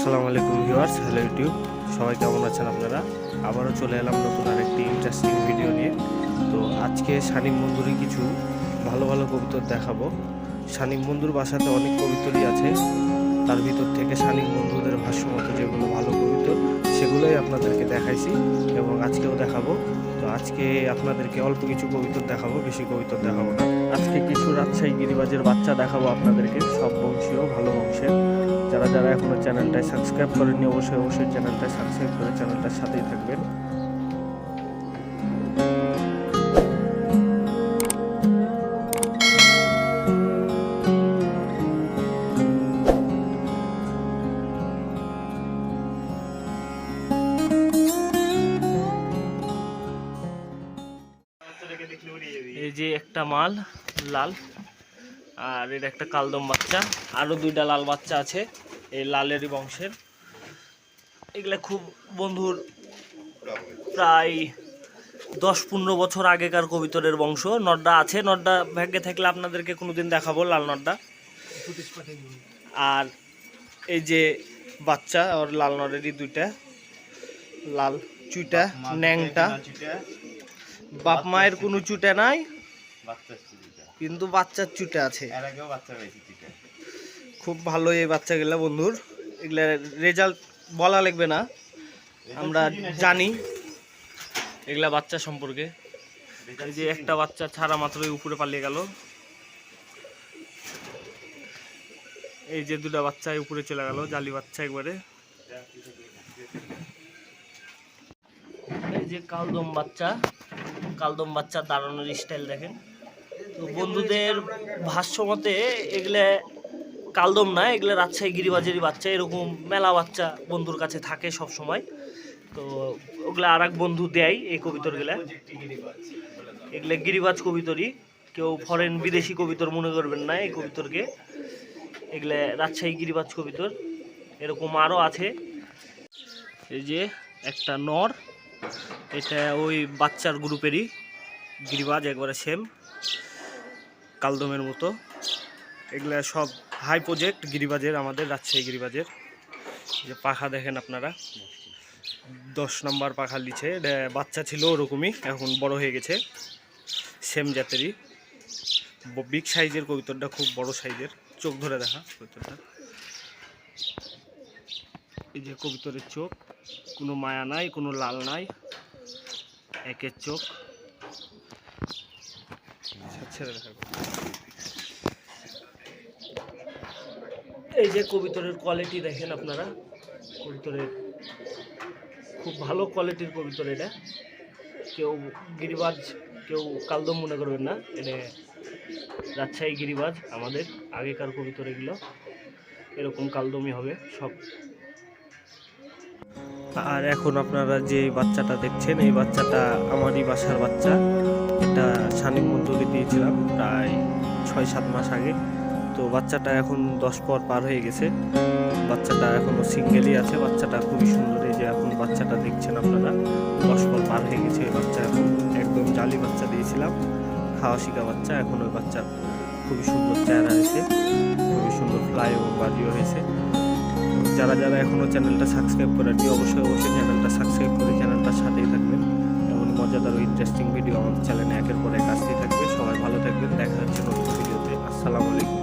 আসসালামু আলাইকুম viewers, hello YouTube, সবাই কেমন আছেন আপনারা? আবারও চলে এলাম নতুন আরেকটি ইন্টারেস্টিং ভিডিও নিয়ে। তো আজকে শানিম বন্ধুরই কিছু ভালো ভালো কবিতর দেখাবো। শানিম বন্ধুর বাসাতে অনেক কবিতরই আছে। তার ভিতর থেকে শানিম বন্ধুদের ভাষ্যমতো যেগুলো ভালো কবিতর, সেগুলোই আপনাদেরকে দেখাইছি এবং আজকেও দেখাবো। তো আজকে আপনাদেরকে অল্প কিছু কবিতর দেখাবো, বেশি কবিতর দেখাবো না। আজকে কিছু রাজশাহী গিরিবাজের বাচ্চা দেখাবো আপনাদেরকে, সব বংশীয়, ভালো বংশের। যারা যারা এখনও চ্যানেলটায় সাবস্ক্রাইব করেননি, অবশ্যই অবশ্যই চ্যানেলটায় সাবস্ক্রাইব করে চ্যানেলটার সাথেই থাকবেন। একটা মাল লাল আর এর একটা কালদম বাচ্চা। আরও দুইটা লাল বাচ্চা আছে এই লালেরই বংশের। এগুলা খুব বন্ধুর প্রায় দশ পনেরো বছর আগেকার কবিতরের বংশ। নড্ডা আছে নড্ডা ভাগ্যে থাকলে আপনাদেরকে কোনোদিন দেখাবো লাল নড্ডা। আর এই যে বাচ্চা ওর লাল নডেরই দুইটা। লাল চুইটা ন্যাংটা। বাপ মায়ের কোনো চুটা নাই। কিন্তু বাচ্চার চুটা আছে। খুব ভালো এই বাচ্চাগুলা বন্ধুর। এগুলা রেজাল্ট বলা লাগবে না। আমরা জানি। এগুলা বাচ্চা সম্পর্কে। এই যে একটা বাচ্চা ছাড়া মাত্রই উপরে পালিয়ে গেল। এই যে দুটা বাচ্চা উপরে চলে গেল জালি বাচ্চা একবারে। এই যে কালদম বাচ্চা। কালদম বাচ্চা দাঁড়ানোর স্টাইল দেখেন। বন্ধুদের ভাষ্য মতে এগুলা কালদম না, এগুলো রাজশাহী গিরিবাজেরই বাচ্চা, এরকম মেলা বাচ্চা বন্ধুর কাছে থাকে সব সময় তো ওগুলো আর এক বন্ধু দেয় এই কবিতরগুলা এগুলো গিরিবাজ কবিতরই, কেউ ফরেন বিদেশি কবিতর মনে করবেন না এই কবিতরকে। এগুলো রাজশাহী গিরিবাজ কবিতর, এরকম আরও আছে। এই যে একটা নর, এটা ওই বাচ্চার গ্রুপেরই, গিরিবাজ একবারে সেম কালদমের মতো। এগুলা সব হাই প্রজেক্ট গিরিবাজের, আমাদের রাজশাহী গিরিবাজের। যে পাখা দেখেন আপনারা। দশ নম্বর পাখা লিছে। বাচ্চা ছিল ওরকমই, এখন বড় হয়ে গেছে। সেম জাতেরই। বিগ সাইজের কবিতরটা, খুব বড় সাইজের চোখ ধরে দেখা কবিতরটা। এই যে কবিতরের চোখ। কোনো মায়া নাই, কোনো লাল নাই। একের চোখ। ছেড়ে দেখা এই যে কবিতরের কোয়ালিটি দেখেন আপনারা। কবিতরের খুব ভালো কোয়ালিটির কবিতর এটা। কেউ গিরিবাজ কেউ কালদম মনে করবেন না। এটা রাজশাহী গিরিবাজ আমাদের আগেকার কবিতর এগুলো। এরকম কালদমই হবে সব। আর এখন আপনারা যে বাচ্চাটা দেখছেন এই বাচ্চাটা আমারই বাসার বাচ্চা। এটা শানিম বন্ধুকে দিয়েছিলাম প্রায় ছয় সাত মাস আগে। তো বাচ্চাটা এখন দশ পর পার হয়ে গেছে। বাচ্চাটা এখনও সিঙ্গেলই আছে। বাচ্চাটা খুবই সুন্দর। এই যে এখন বাচ্চাটা দেখছেন আপনারা, দশ পর পার হয়ে গেছে। বাচ্চা এখন একদম জালি বাচ্চা দিয়েছিলাম। খাওয়া শিখা বাচ্চা। এখন ওই বাচ্চা খুবই সুন্দর চেহারা হয়েছে। খুবই সুন্দর ফ্লাই এবং বাজিও হয়েছে। যারা যারা এখনও চ্যানেলটা সাবস্ক্রাইব করেননি, অবশ্যই অবশ্যই চ্যানেলটা সাবস্ক্রাইব করে ইন্টারেস্টিং ভিডিও আমাদের চ্যানেলে একের পর এক আসতেই থাকবে। সবাই ভালো থাকবেন, দেখা হচ্ছে নতুন ভিডিওতে আসসালামু আলাইকুম।